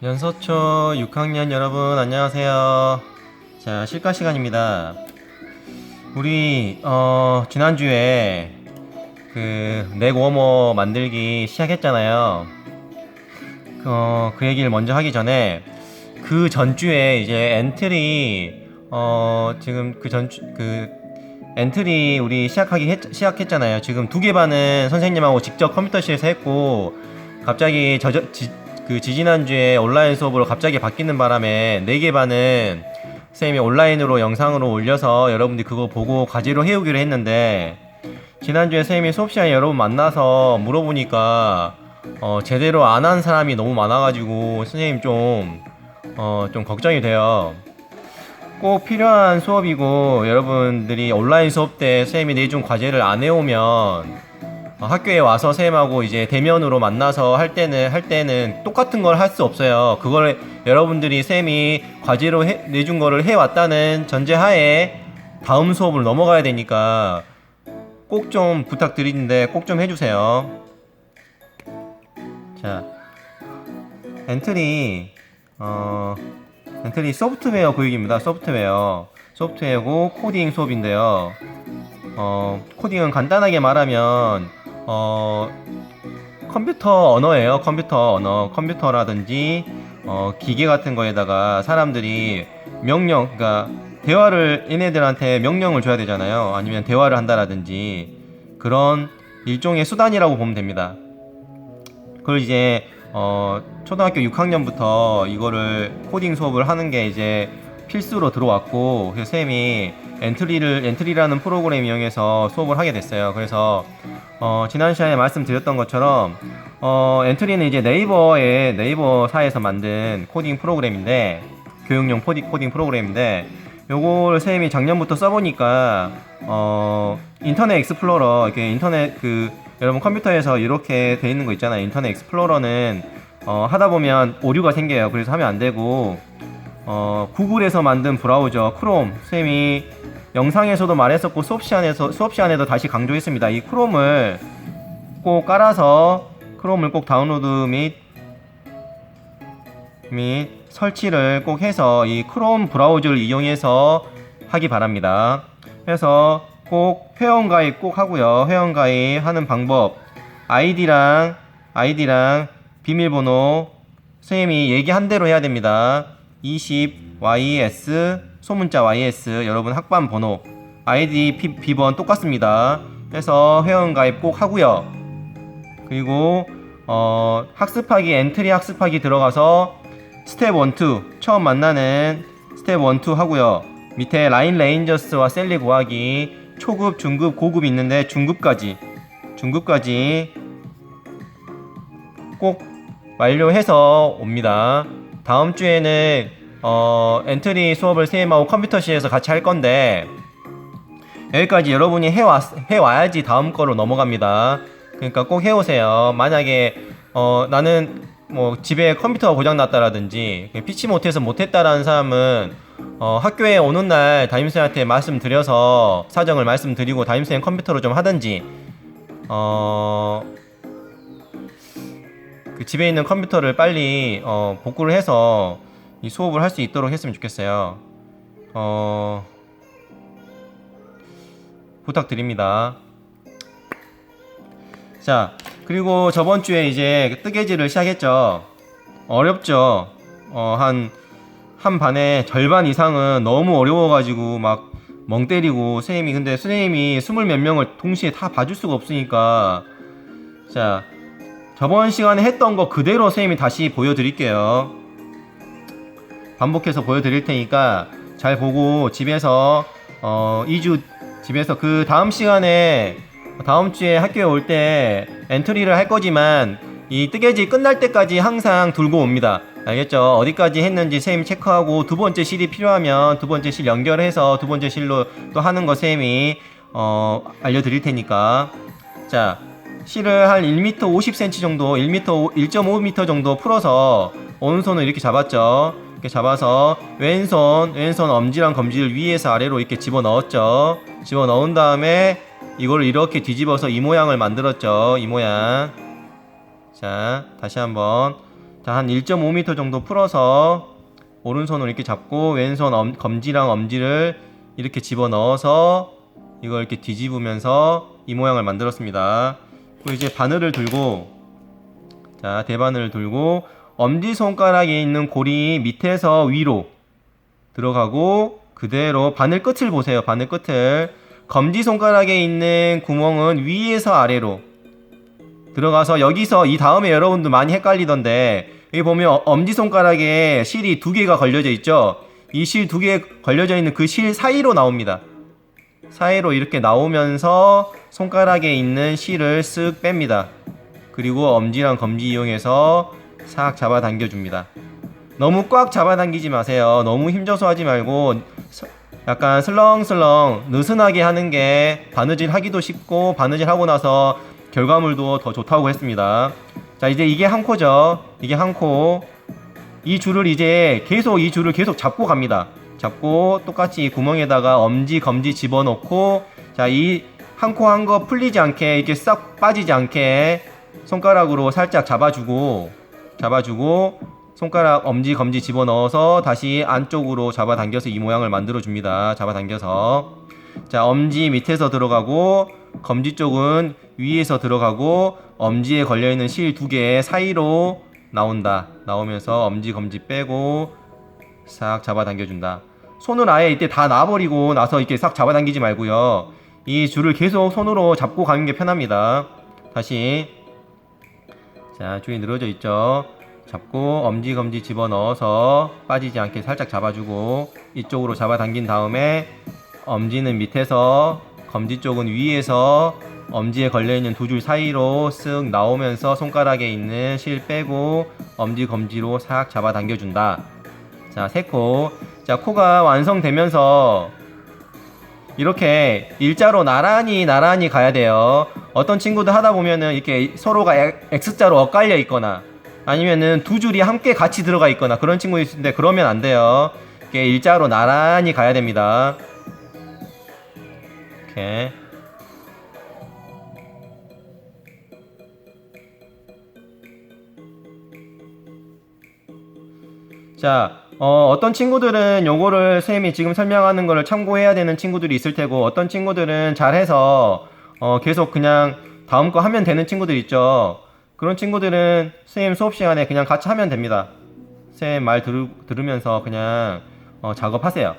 연서초 6학년 여러분 안녕하세요. 자 실가 시간입니다. 우리 어 지난주에 그 넥워머 만들기 시작했잖아요. 어, 그 얘기를 먼저 하기 전에 그 전주에 이제 엔트리 어 지금 그 전주 그 엔트리 우리 시작하기 했, 시작했잖아요. 지금 두 개 반은 선생님하고 직접 컴퓨터실에서 했고 갑자기 저저 지, 그 지지난주에 온라인 수업으로 갑자기 바뀌는 바람에 네개 반은 선생님이 온라인으로 영상으로 올려서 여러분들이 그거 보고 과제로 해오기로 했는데 지난주에 선생님이 수업 시간에 여러분 만나서 물어보니까 어, 제대로 안 한 사람이 너무 많아가지고 선생님 좀, 어, 좀 걱정이 돼요. 꼭 필요한 수업이고 여러분들이 온라인 수업 때 선생님이 내준 과제를 안 해오면 어, 학교에 와서 선생님하고 이제 대면으로 만나서 할 때는 할 때는 똑같은 걸 할 수 없어요. 그걸 여러분들이 쌤이 과제로 해- 내준 거를 해 왔다는 전제하에 다음 수업을 넘어가야 되니까 꼭 좀 부탁드리는데 꼭 좀 해주세요. 자, 엔트리 어 엔트리 소프트웨어 교육입니다. 소프트웨어 소프트웨어고 코딩 수업인데요. 어 코딩은 간단하게 말하면 어 컴퓨터 언어예요. 컴퓨터 언어 컴퓨터라든지 어 기계 같은 거에다가 사람들이 명령 그러니까 대화를 얘네들한테 명령을 줘야 되잖아요. 아니면 대화를 한다라든지 그런 일종의 수단이라고 보면 됩니다. 그걸 이제 어 초등학교 6학년부터 이거를 코딩 수업을 하는 게 이제 필수로 들어왔고 그래서 쌤이 엔트리를 엔트리라는 프로그램 이용해서 수업을 하게 됐어요. 그래서 어 지난 시간에 말씀드렸던 것처럼 어 엔트리는 이제 네이버의 네이버사에서 만든 코딩 프로그램인데 교육용 코딩 코딩 프로그램인데 요거를 쌤이 작년부터 써보니까 어 인터넷 익스플로러 이렇게 인터넷 그 여러분 컴퓨터에서 이렇게 돼 있는 거 있잖아요 인터넷 익스플로러는 어 하다 보면 오류가 생겨요 그래서 하면 안 되고 어 구글에서 만든 브라우저 크롬 쌤이 영상에서도 말했었고 수업 시간에서 수업 시간에도 다시 강조했습니다 이 크롬을 꼭 깔아서 크롬을 꼭 다운로드 및 및 설치를 꼭 해서 이 크롬 브라우저를 이용해서 하기 바랍니다. 그래서 꼭 회원 가입 꼭 하고요. 회원 가입 하는 방법 아이디랑 아이디랑 비밀번호 선생님이 얘기한 대로 해야 됩니다. 20 YS 소문자 YS 여러분 학반 번호 아이디 비, 비번 똑같습니다. 그래서 회원 가입 꼭 하고요. 그리고 어, 학습하기 엔트리 학습하기 들어가서 스텝 1, 2 처음 만나는 스텝 1, 2 하고요. 밑에 라인 레인저스와 셀리 구하기 초급, 중급, 고급 있는데 중급까지 중급까지 꼭 완료해서 옵니다. 다음 주에는 어, 엔트리 수업을 선생님하고 컴퓨터실에서 같이 할 건데 여기까지 여러분이 해왔, 해와야지 다음 거로 넘어갑니다. 그러니까 꼭 해오세요. 만약에 어, 나는 뭐 집에 컴퓨터가 고장 났다라든지 피치 못해서 못했다라는 사람은 어, 학교에 오는 날 담임선생한테 말씀드려서 사정을 말씀드리고 담임선생 컴퓨터로 좀 하든지 어, 그 집에 있는 컴퓨터를 빨리 어, 복구를 해서 이 수업을 할 수 있도록 했으면 좋겠어요. 어, 부탁드립니다. 자, 그리고 저번 주에 이제 뜨개질을 시작했죠. 어렵죠. 어, 한, 한 반의 절반 이상은 너무 어려워가지고 막 멍 때리고, 선생님이, 근데 선생님이 스물 몇 명을 동시에 다 봐줄 수가 없으니까. 자, 저번 시간에 했던 거 그대로 선생님이 다시 보여드릴게요. 반복해서 보여드릴 테니까 잘 보고 집에서 어 2주 집에서 그 다음 시간에 다음 주에 학교에 올 때 엔트리를 할 거지만 이 뜨개질 끝날 때까지 항상 들고 옵니다. 알겠죠? 어디까지 했는지 쌤 체크하고 두 번째 실이 필요하면 두 번째 실 연결해서 두 번째 실로 또 하는 거 쌤이 어 알려드릴 테니까 자 실을 한 1m 50cm 정도 1m 1.5m 정도 풀어서 오른손을 이렇게 잡았죠. 이렇게 잡아서 왼손 왼손 엄지랑 검지를 위에서 아래로 이렇게 집어 넣었죠. 집어 넣은 다음에 이걸 이렇게 뒤집어서 이 모양을 만들었죠. 이 모양. 자, 다시 한번 자, 한 1.5m 정도 풀어서 오른손으로 이렇게 잡고 왼손 엄, 검지랑 엄지를 이렇게 집어 넣어서 이걸 이렇게 뒤집으면서 이 모양을 만들었습니다. 이제 바늘을 들고 자, 대바늘을 들고 엄지 손가락에 있는 고리 밑에서 위로 들어가고 그대로 바늘 끝을 보세요. 바늘 끝을 검지 손가락에 있는 구멍은 위에서 아래로 들어가서 여기서 이 다음에 여러분들 많이 헷갈리던데 여기 보면 엄지 손가락에 실이 두 개가 걸려져 있죠. 이 실 두 개 걸려져 있는 그 실 사이로 나옵니다. 사이로 이렇게 나오면서 손가락에 있는 실을 쓱 뺍니다. 그리고 엄지랑 검지 이용해서 싹 잡아당겨 줍니다. 너무 꽉 잡아당기지 마세요. 너무 힘줘서 하지 말고 서- 약간 슬렁슬렁 느슨하게 하는 게 바느질 하기도 쉽고 바느질 하고 나서 결과물도 더 좋다고 했습니다. 자 이제 이게 한 코죠. 이게 한 코. 이 줄을 이제 계속 이 줄을 계속 잡고 갑니다. 잡고 똑같이 이 구멍에다가 엄지 검지 집어넣고 자 이 한 코 한 거 풀리지 않게 이렇게 싹 빠지지 않게 손가락으로 살짝 잡아주고 잡아주고 손가락 엄지 검지 집어넣어서 다시 안쪽으로 잡아당겨서 이 모양을 만들어 줍니다. 잡아당겨서 자 엄지 밑에서 들어가고 검지 쪽은 위에서 들어가고 엄지에 걸려있는 실 두 개 사이로 나온다. 나오면서 엄지 검지 빼고 싹 잡아당겨준다. 손을 아예 이때 다 놔버리고 나서 이렇게 싹 잡아당기지 말고요. 이 줄을 계속 손으로 잡고 가는 게 편합니다. 다시 자 줄이 늘어져 있죠. 잡고 엄지 검지 집어 넣어서 빠지지 않게 살짝 잡아주고 이쪽으로 잡아당긴 다음에 엄지는 밑에서 검지 쪽은 위에서 엄지에 걸려있는 두 줄 사이로 쓱 나오면서 손가락에 있는 실 빼고 엄지 검지로 싹 잡아당겨준다. 자, 세 코. 자, 코가 완성되면서 이렇게 일자로 나란히 나란히 가야 돼요. 어떤 친구들 하다 보면은 이렇게 서로가 엑- X자로 엇갈려 있거나 아니면은 두 줄이 함께 같이 들어가 있거나 그런 친구 있는데 그러면 안 돼요. 이렇게 일자로 나란히 가야 됩니다. 이렇게. 자, 어, 어떤 친구들은 요거를 쌤이 지금 설명하는 거를 참고해야 되는 친구들이 있을 테고, 어떤 친구들은 잘해서, 어, 계속 그냥 다음 거 하면 되는 친구들 있죠. 그런 친구들은 쌤 수업 시간에 그냥 같이 하면 됩니다. 쌤 말 들으, 들으면서 그냥, 어, 작업하세요.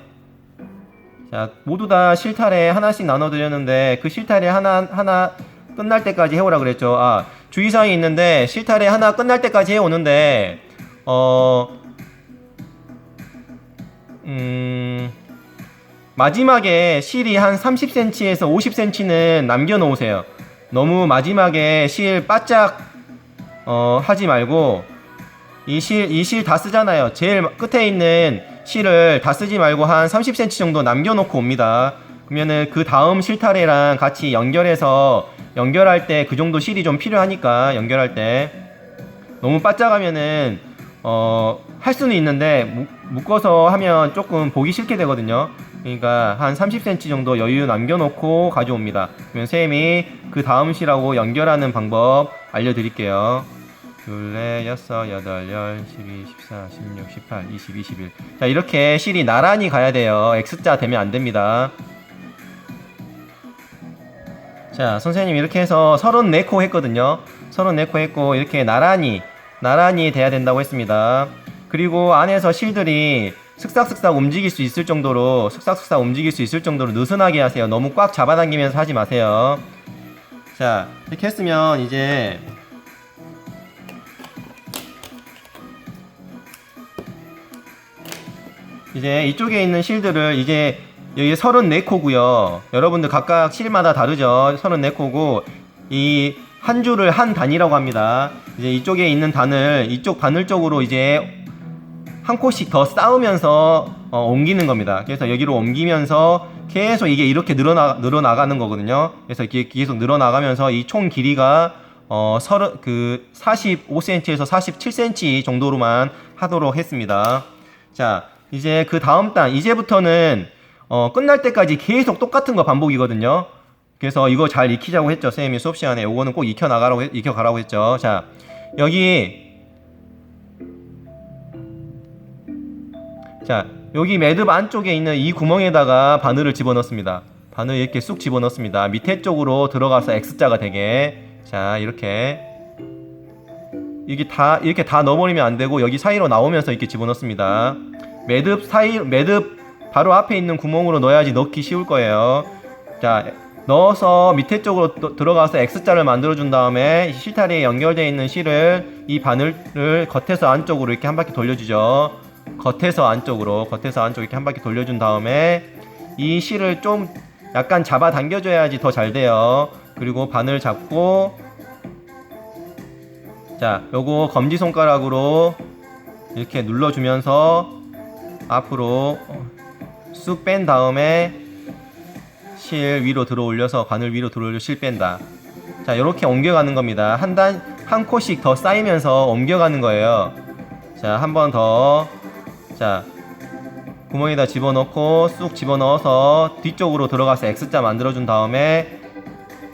자, 모두 다 실타래 하나씩 나눠드렸는데, 그 실타래 하나, 하나 끝날 때까지 해오라 그랬죠. 아, 주의사항이 있는데, 실타래 하나 끝날 때까지 해오는데, 어, 음, 마지막에 실이 한 30cm에서 50cm는 남겨놓으세요. 너무 마지막에 실 바짝 어, 하지 말고 이 실 이 실 다 쓰잖아요. 제일 끝에 있는 실을 다 쓰지 말고 한 30cm 정도 남겨놓고 옵니다. 그러면은 그 다음 실타래랑 같이 연결해서 연결할 때 그 정도 실이 좀 필요하니까 연결할 때 너무 바짝 하면은 어, 할 수는 있는데 묶- 묶어서 하면 조금 보기 싫게 되거든요. 그러니까 한 30cm 정도 여유 남겨놓고 가져옵니다. 그러면 쌤이 그 다음 실하고 연결하는 방법 알려드릴게요. 둘, 넷, 여섯, 여덟, 열, 십이, 십사, 십육, 십팔, 이십, 이십일. 자, 이렇게 실이 나란히 가야 돼요. X자 되면 안 됩니다. 자, 선생님 이렇게 해서 34코 했거든요. 34코 했고 이렇게 나란히 나란히 돼야 된다고 했습니다. 그리고 안에서 실들이 슥싹슥싹 움직일 수 있을 정도로 슥싹슥싹 움직일 수 있을 정도로 느슨하게 하세요. 너무 꽉 잡아당기면서 하지 마세요. 자, 이렇게 했으면 이제 이제 이쪽에 있는 실들을 이제 여기 34코고요. 여러분들 각각 실마다 다르죠. 34코고 이 한 줄을 한 단이라고 합니다. 이제 이쪽에 있는 단을 이쪽 바늘 쪽으로 이제 한 코씩 더 쌓으면서 어, 옮기는 겁니다. 그래서 여기로 옮기면서 계속 이게 이렇게 늘어나 늘어나가는 거거든요. 그래서 이게 계속 늘어나가면서 이 총 길이가 어, 서른 그 45cm에서 47cm 정도로만 하도록 했습니다. 자, 이제 그 다음 단 이제부터는 어, 끝날 때까지 계속 똑같은 거 반복이거든요. 그래서 이거 잘 익히자고 했죠. 선생님이 수업 시간에 요거는 꼭 익혀 나가라고 익혀 가라고 했죠. 자, 여기 자, 여기 매듭 안쪽에 있는 이 구멍에다가 바늘을 집어넣습니다. 바늘 이렇게 쑥 집어넣습니다. 밑에 쪽으로 들어가서 X자가 되게. 자, 이렇게. 이게 다, 이렇게 다 넣어버리면 안 되고, 여기 사이로 나오면서 이렇게 집어넣습니다. 매듭 사이, 매듭 바로 앞에 있는 구멍으로 넣어야지 넣기 쉬울 거예요. 자, 넣어서 밑에 쪽으로 또- 들어가서 X자를 만들어준 다음에 실타리에 연결되어 있는 실을 이 바늘을 겉에서 안쪽으로 이렇게 한 바퀴 돌려주죠. 겉에서 안쪽으로, 겉에서 안쪽 이렇게 한 바퀴 돌려준 다음에 이 실을 좀 약간 잡아 당겨줘야지 더 잘 돼요. 그리고 바늘 잡고 자, 요거 검지 손가락으로 이렇게 눌러주면서 앞으로 쑥 뺀 다음에 실 위로 들어 올려서 바늘 위로 들어 올려 실 뺀다. 자, 이렇게 옮겨가는 겁니다. 한 단, 한 코씩 더 쌓이면서 옮겨가는 거예요. 자, 한 번 더. 자, 구멍에다 집어넣고 쑥 집어넣어서 뒤쪽으로 들어가서 X자 만들어준 다음에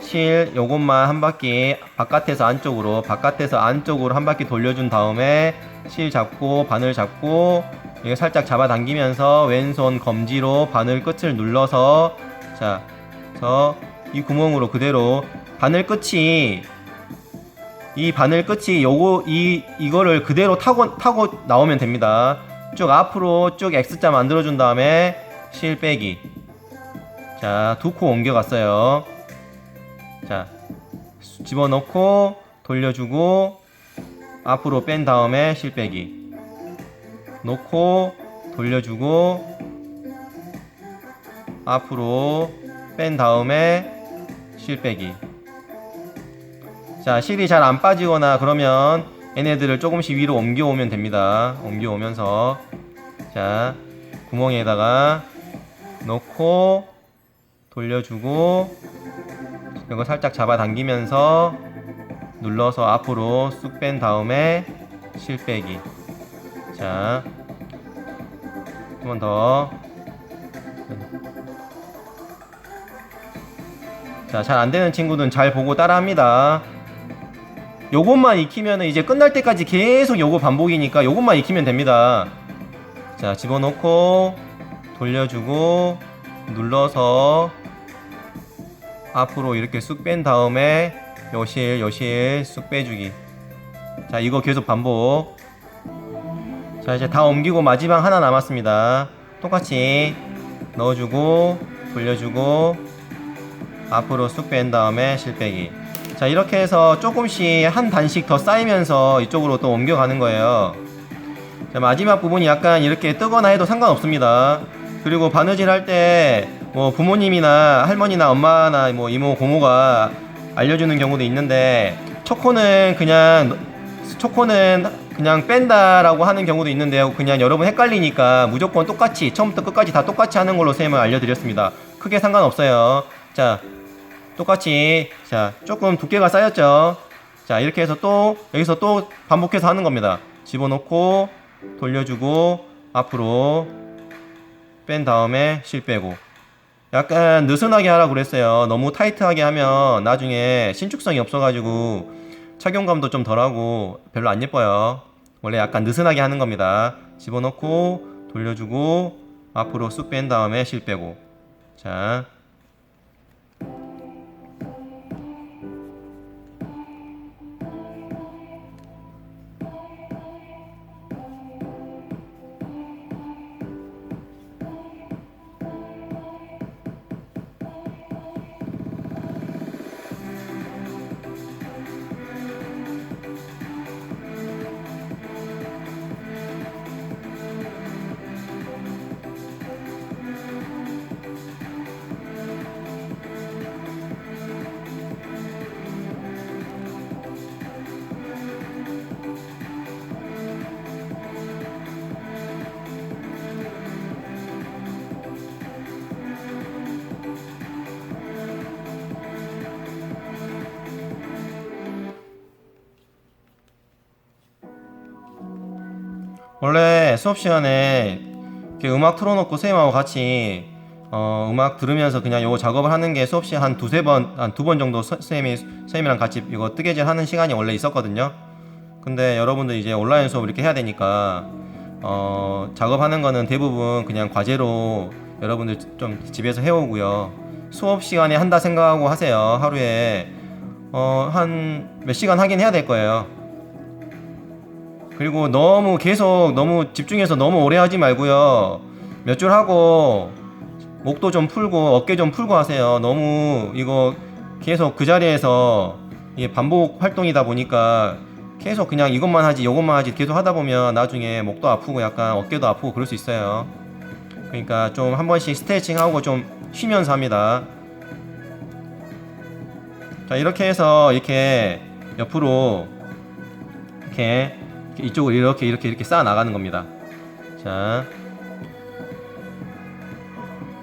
실 요것만 한 바퀴 바깥에서 안쪽으로 바깥에서 안쪽으로 한 바퀴 돌려준 다음에 실 잡고 바늘 잡고 이거 살짝 잡아당기면서 왼손 검지로 바늘 끝을 눌러서 자, 저 이 구멍으로 그대로 바늘 끝이 이 바늘 끝이 요거 이 이거를 그대로 타고 타고 나오면 됩니다. 쭉 앞으로 쭉 X자 만들어 준 다음에 실 빼기. 자, 두 코 옮겨 갔어요. 자, 수- 집어넣고 돌려주고 앞으로 뺀 다음에 실 빼기. 놓고 돌려주고 앞으로 뺀 다음에 실 빼기. 자, 실이 잘 안 빠지거나 그러면 얘네들을 조금씩 위로 옮겨오면 됩니다. 옮겨오면서 자, 구멍에다가 넣고 돌려주고 이거 살짝 잡아당기면서 눌러서 앞으로 쑥 뺀 다음에 실 빼기. 자, 한 번 더. 자, 잘 안 되는 친구들은 잘 보고 따라합니다. 요것만 익히면 이제 끝날 때까지 계속 요거 반복이니까 요것만 익히면 됩니다. 자, 집어넣고 돌려주고 눌러서 앞으로 이렇게 쑥 뺀 다음에 요실 요실 쑥 빼주기. 자, 이거 계속 반복. 자, 이제 다 옮기고 마지막 하나 남았습니다. 똑같이 넣어주고 돌려주고 앞으로 쑥 뺀 다음에 실 빼기. 자 이렇게 해서 조금씩 한 단씩 더 쌓이면서 이쪽으로 또 옮겨가는 거예요. 자 마지막 부분이 약간 이렇게 뜨거나 해도 상관없습니다. 그리고 바느질 할 때 뭐 부모님이나 할머니나 엄마나 뭐 이모 고모가 알려주는 경우도 있는데 초코는 그냥 초코는 그냥 뺀다라고 하는 경우도 있는데요. 그냥 여러분 헷갈리니까 무조건 똑같이 처음부터 끝까지 다 똑같이 하는 걸로 쌤은 알려드렸습니다. 크게 상관없어요. 자 똑같이 자 조금 두께가 쌓였죠? 자 이렇게 해서 또 여기서 또 반복해서 하는 겁니다. 집어넣고 돌려주고 앞으로 뺀 다음에 실 빼고. 약간 느슨하게 하라고 그랬어요. 너무 타이트하게 하면 나중에 신축성이 없어가지고 착용감도 좀 덜하고 별로 안 예뻐요. 원래 약간 느슨하게 하는 겁니다. 집어넣고 돌려주고 앞으로 쑥 뺀 다음에 실 빼고. 자 원래 수업 시간에 이렇게 음악 틀어놓고 선생님하고 같이 어, 음악 들으면서 그냥 요거 작업을 하는 게 수업 시간 한 두세 번, 한 두 번 정도 서- 선생님이, 선생님이랑 같이 이거 뜨개질 하는 시간이 원래 있었거든요. 근데 여러분들 이제 온라인 수업 이렇게 해야 되니까 어, 작업하는 거는 대부분 그냥 과제로 여러분들 좀 집에서 해오고요. 수업 시간에 한다 생각하고 하세요. 하루에 어, 한 몇 시간 하긴 해야 될 거예요. 그리고 너무 계속 너무 집중해서 너무 오래 하지 말고요. 몇 줄 하고 목도 좀 풀고 어깨 좀 풀고 하세요. 너무 이거 계속 그 자리에서 이게 반복 활동이다 보니까 계속 그냥 이것만 하지 이것만 하지 계속 하다 보면 나중에 목도 아프고 약간 어깨도 아프고 그럴 수 있어요. 그러니까 좀 한 번씩 스트레칭 하고 좀 쉬면서 합니다. 자 이렇게 해서 이렇게 옆으로 이렇게 이쪽으로 이렇게 이렇게 이렇게 쌓아 나가는 겁니다. 자.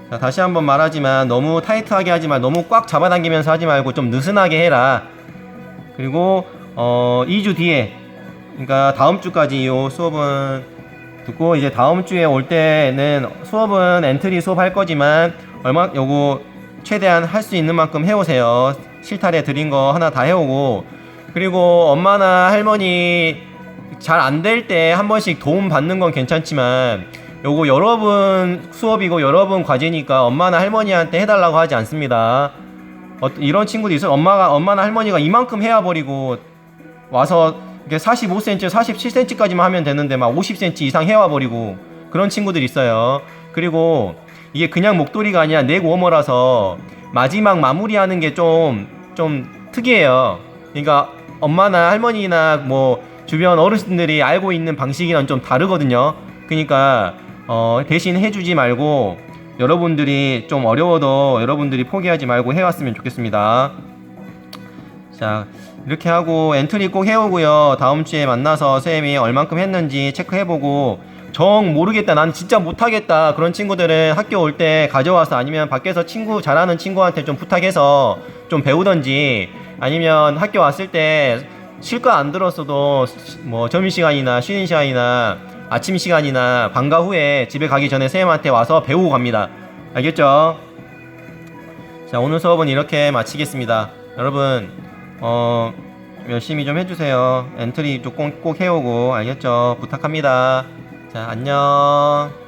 자, 다시 한번 말하지만 너무 타이트하게 하지 말, 너무 꽉 잡아당기면서 하지 말고 좀 느슨하게 해라. 그리고 어 2주 뒤에 그러니까 다음 주까지 이 수업은 듣고 이제 다음 주에 올 때는 수업은 엔트리 수업 할 거지만 얼마 요거 최대한 할 수 있는 만큼 해오세요. 실타래 드린 거 하나 다 해오고 그리고 엄마나 할머니 잘 안 될 때 한 번씩 도움 받는 건 괜찮지만 요거 여러분 수업이고 여러분 과제니까 엄마나 할머니한테 해달라고 하지 않습니다. 어, 이런 친구도 있어요. 엄마가 엄마나 할머니가 이만큼 해야 버리고 와서 이렇게 45cm, 47cm까지만 하면 되는데 막 50cm 이상 해와 버리고 그런 친구들 있어요. 그리고 이게 그냥 목도리가 아니라 넥 워머라서 마지막 마무리하는 게 좀좀 특이해요. 그러니까 엄마나 할머니나 뭐 주변 어르신들이 알고 있는 방식이랑 좀 다르거든요. 그러니까 어, 대신 해주지 말고 여러분들이 좀 어려워도 여러분들이 포기하지 말고 해왔으면 좋겠습니다. 자 이렇게 하고 엔트리 꼭 해오고요. 다음 주에 만나서 쌤이 얼만큼 했는지 체크해보고 정 모르겠다 난 진짜 못하겠다 그런 친구들은 학교 올 때 가져와서 아니면 밖에서 친구 잘하는 친구한테 좀 부탁해서 좀 배우던지 아니면 학교 왔을 때 실컷 안 들었어도 뭐 점심 시간이나 쉬는 시간이나 아침 시간이나 방과 후에 집에 가기 전에 쌤한테 와서 배우고 갑니다. 알겠죠? 자 오늘 수업은 이렇게 마치겠습니다. 여러분 어 열심히 좀 해주세요. 엔트리 좀꼭 해오고 알겠죠? 부탁합니다. 자 안녕